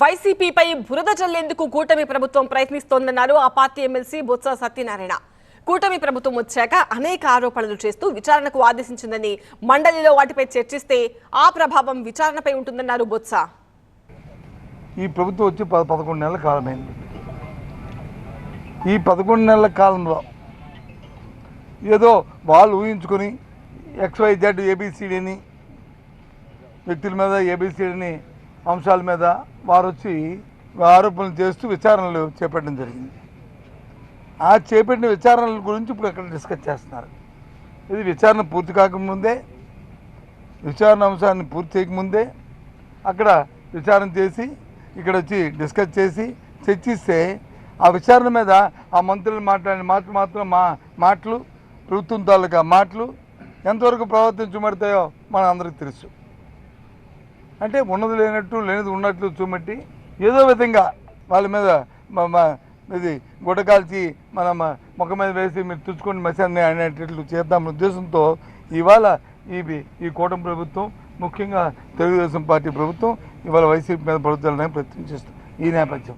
వైసీపీపై బురద జల్లేందుకు కూటమి ప్రభుత్వం ప్రయత్నిస్తోందన్నారు ఆ పార్టీ ఎమ్మెల్సీ బొత్స సత్యనారాయణ. కూటమి ప్రభుత్వం వచ్చాక అనేక ఆరోపణలు చేస్తూ విచారణకు ఆదేశించిందని మండలిలో వాటిపై చర్చిస్తే ఆ ప్రభావం విచారణపై ఉంటుందన్నారు బొత్స. ఈ ప్రభుత్వం వచ్చి పద పదకొండు నెలల కాలమైంది. ఈ పదకొండు నెలల కాలంలో ఏదో వాళ్ళు ఊహించుకొని ఎక్స్వైజెడ్ ఏబిసిడిని వ్యక్తుల మీద ఏబిసిడిని అంశాల మీద వారు వచ్చి ఆరోపణలు చేస్తూ విచారణలు చేపట్టడం జరిగింది. ఆ చేపట్టిన విచారణల గురించి ఇప్పుడు అక్కడ డిస్కస్ చేస్తున్నారు. ఇది విచారణ పూర్తి కాకముందే విచారణ అంశాన్ని పూర్తి చేయకముందే అక్కడ విచారణ చేసి ఇక్కడ వచ్చి డిస్కస్ చేసి చర్చిస్తే ఆ విచారణ మీద ఆ మంత్రులు మాట్లాడిన మాటలు మాత్రం మా మాటలు ప్రభుత్వం తాలూకా మాటలు ఎంతవరకు ప్రవర్తించబడతాయో మన అందరికీ తెలుసు. అంటే ఉన్నది లేనట్టు లేనిది ఉన్నట్లు చూమట్టి ఏదో విధంగా వాళ్ళ మీద ఇది గుడ్డ కాల్చి మన ముఖం మీద వేసి మీరు తుచ్చుకొని మసాన్ని అనేటట్లు చేద్దామన్న ఉద్దేశంతో ఇవాళ ఈ ఈ కూటమి ప్రభుత్వం ముఖ్యంగా తెలుగుదేశం పార్టీ ప్రభుత్వం ఇవాళ వైసీపీ మీద పడుతుందని ప్రయత్నం చేస్తుంది. ఈ నేపథ్యం.